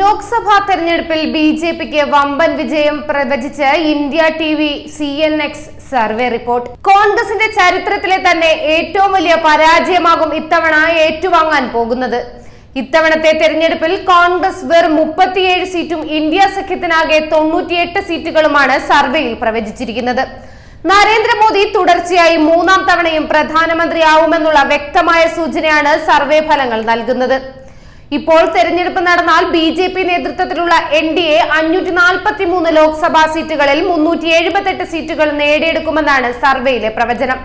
ലോക്സഭാ തെരഞ്ഞെടുപ്പിൽ B J പിക്ക് വമ്പൻ വിജയം പ്രവചിച്ച് India T V C N X survey report. കോൺഗ്രസിന്റെ ചരിത്രത്തിലെ തന്നെ ഏറ്റവും വലിയ പരാജയമാകും ഇത്തവണ ഏറ്റുവാങ്ങാൻ പോകുന്നത്. ഇത്തവണത്തെ തെരഞ്ഞെടുപ്പിൽ കോൺഗ്രസ് വെറും മുപ്പത്തിയേഴ് സീറ്റും ഇന്ത്യ സഖ്യത്തിനാകെ തൊണ്ണൂറ്റിയെട്ട് സീറ്റുകളുമാണ് സർവേയിൽ പ്രവചിച്ചിരിക്കുന്നത്. നരേന്ദ്രമോദി തുടർച്ചയായി മൂന്നാം തവണയും പ്രധാനമന്ത്രിയാവുമെന്നുള്ള വ്യക്തമായ സൂചനയാണ് സർവേ ഫലങ്ങൾ നൽകുന്നത്. ഇപ്പോൾ തെരഞ്ഞെടുപ്പ് നടന്നാൽ ബി ജെ പി നേതൃത്വത്തിലുള്ള എൻ ഡി എ അഞ്ഞൂറ്റി നാൽപ്പത്തി മൂന്ന് ലോക്സഭാ സീറ്റുകളിൽ മുന്നൂറ്റി എഴുപത്തെട്ട് സീറ്റുകൾ നേടിയെടുക്കുമെന്നാണ് സർവേയിലെ പ്രവചനം.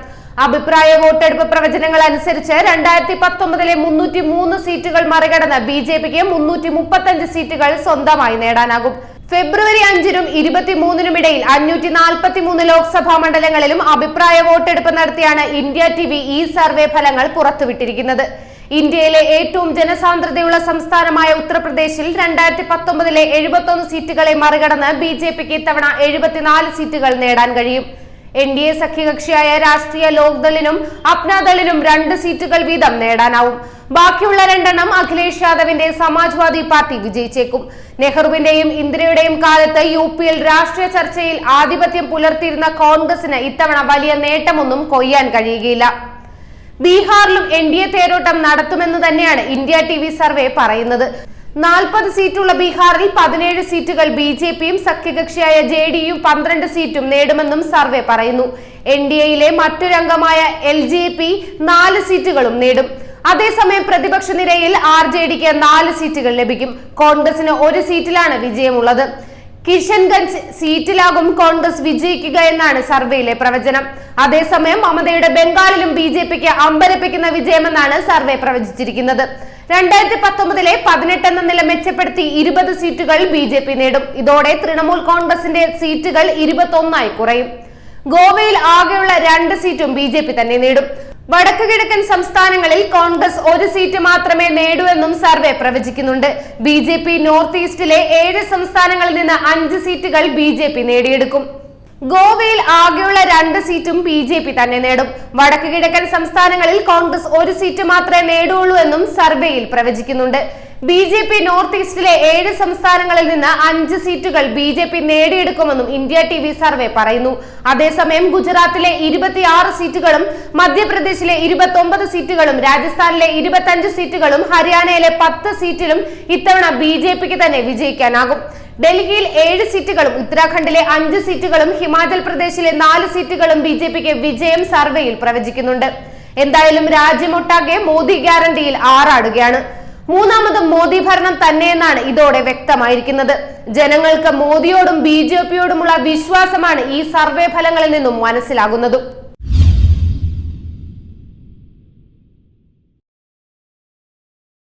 അഭിപ്രായ വോട്ടെടുപ്പ് പ്രവചനങ്ങൾ അനുസരിച്ച് രണ്ടായിരത്തി പത്തൊമ്പതിലെ മുന്നൂറ്റി മൂന്ന് സീറ്റുകൾ മറികടന്ന് ബി ജെ പിക്ക് മുന്നൂറ്റി മുപ്പത്തഞ്ച് സീറ്റുകൾ സ്വന്തമായി നേടാനാകും. ഫെബ്രുവരി അഞ്ചിനും ഇരുപത്തിമൂന്നിനും ഇടയിൽ അഞ്ഞൂറ്റി നാൽപ്പത്തി മൂന്ന് ലോക്സഭാ മണ്ഡലങ്ങളിലും അഭിപ്രായ വോട്ടെടുപ്പ് നടത്തിയാണ് ഇന്ത്യ ടി ഈ സർവേ ഫലങ്ങൾ പുറത്തുവിട്ടിരിക്കുന്നത്. ഇന്ത്യയിലെ ഏറ്റവും ജനസാന്ദ്രതയുള്ള സംസ്ഥാനമായ ഉത്തർപ്രദേശിൽ രണ്ടായിരത്തി പത്തൊമ്പതിലെ എഴുപത്തൊന്ന് സീറ്റുകളെ മറികടന്ന് ബി ജെ പിക്ക് ഇത്തവണ എഴുപത്തിനാല് സീറ്റുകൾ നേടാൻ കഴിയും. എൻ ഡി എ സഖ്യകക്ഷിയായ രാഷ്ട്രീയ ലോക്ദളിനും അപ്നാദളിനും രണ്ട് സീറ്റുകൾ വീതം നേടാനാവും. ബാക്കിയുള്ള രണ്ടെണ്ണം അഖിലേഷ് യാദവിന്റെ സമാജ്വാദി പാർട്ടി വിജയിച്ചേക്കും. നെഹ്റുവിന്റെയും ഇന്ദിരയുടെയും കാലത്ത് യു പിയിൽ രാഷ്ട്രീയ ചർച്ചയിൽ ആധിപത്യം പുലർത്തിയിരുന്ന കോൺഗ്രസിന് ഇത്തവണ വലിയ നേട്ടമൊന്നും കൊയ്യാൻ കഴിയുകയില്ല. ബീഹാറിലും എൻ ഡി എ തേരോട്ടം നടത്തുമെന്ന് തന്നെയാണ് ഇന്ത്യ ടി വി സർവേ പറയുന്നത്. നാൽപ്പത് സീറ്റുള്ള ബീഹാറിൽ പതിനേഴ് സീറ്റുകൾ ബി ജെ പിയും സഖ്യകക്ഷിയായ ജെ ഡി യു പന്ത്രണ്ട് സീറ്റും നേടുമെന്നും സർവേ പറയുന്നു. എൻ ഡി എയിലെ മറ്റൊരംഗമായ എൽ ജെ പി നാല് സീറ്റുകളും നേടും. അതേസമയം പ്രതിപക്ഷ നിരയിൽ ആർ ജെ ഡിക്ക് നാല് സീറ്റുകൾ ലഭിക്കും. കോൺഗ്രസിന് ഒരു സീറ്റിലാണ് വിജയമുള്ളത്. കിഷൻഗഞ്ച് സീറ്റിലാകും കോൺഗ്രസ് വിജയിക്കുക എന്നാണ് സർവേയിലെ പ്രവചനം. അതേസമയം മമതയുടെ ബംഗാളിലും ബി ജെ പിക്ക് അമ്പരപ്പിക്കുന്ന വിജയമെന്നാണ് സർവേ പ്രവചിച്ചിരിക്കുന്നത്. രണ്ടായിരത്തി പത്തൊമ്പതിലെ പതിനെട്ട് എന്ന നില മെച്ചപ്പെടുത്തി ഇരുപത് സീറ്റുകൾ ബി ജെ പി നേടും. ഇതോടെ തൃണമൂൽ കോൺഗ്രസിന്റെ സീറ്റുകൾ ഇരുപത്തൊന്നായി കുറയും. ഗോവയിൽ ആകെയുള്ള രണ്ട് സീറ്റും ബി ജെ പി തന്നെ നേടും. വടക്കു കിഴക്കൻ സംസ്ഥാനങ്ങളിൽ കോൺഗ്രസ് ഒരു സീറ്റ് മാത്രമേ നേടൂ സർവേ പ്രവചിക്കുന്നുണ്ട്. ബി നോർത്ത് ഈസ്റ്റിലെ ഏഴ് സംസ്ഥാനങ്ങളിൽ നിന്ന് അഞ്ച് സീറ്റുകൾ ബി നേടിയെടുക്കും. ഗോവയിൽ ആകെയുള്ള രണ്ട് സീറ്റും ബി ജെ പി തന്നെ നേടും. വടക്കു കിഴക്കൻ സംസ്ഥാനങ്ങളിൽ കോൺഗ്രസ് ഒരു സീറ്റ് മാത്രമേ നേടുള്ളൂ എന്നും സർവേയിൽ പ്രവചിക്കുന്നുണ്ട്. ബി ജെ പി നോർത്ത് ഈസ്റ്റിലെ ഏഴ് സംസ്ഥാനങ്ങളിൽ നിന്ന് അഞ്ച് സീറ്റുകൾ ബി ജെ പി നേടിയെടുക്കുമെന്നും ഇന്ത്യ ടി വി സർവേ പറയുന്നു. അതേസമയം ഗുജറാത്തിലെ ഇരുപത്തിയാറ് സീറ്റുകളും മധ്യപ്രദേശിലെ ഇരുപത്തി ഒമ്പത് സീറ്റുകളും രാജസ്ഥാനിലെ ഇരുപത്തഞ്ച് സീറ്റുകളും ഹരിയാനയിലെ പത്ത് സീറ്റിലും ഇത്തവണ ബി ജെ പിക്ക് തന്നെ വിജയിക്കാനാകും. ഡൽഹിയിൽ ഏഴ് സീറ്റുകളും ഉത്തരാഖണ്ഡിലെ അഞ്ച് സീറ്റുകളും ഹിമാചൽ പ്രദേശിലെ നാല് സീറ്റുകളും ബി ജെ പിക്ക് വിജയം സർവേയിൽ പ്രവചിക്കുന്നുണ്ട്. എന്തായാലും രാജ്യമൊട്ടാകെ മോദി ഗ്യാരണ്ടിയിൽ ആറാടുകയാണ്. മൂന്നാമതും മോദി ഭരണം തന്നെയെന്നാണ് ഇതോടെ വ്യക്തമായിരിക്കുന്നത്. ജനങ്ങൾക്ക് മോദിയോടും ബി ജെ പിയോടുമുള്ള വിശ്വാസമാണ് ഈ സർവേ ഫലങ്ങളിൽ നിന്നും മനസ്സിലാകുന്നതും.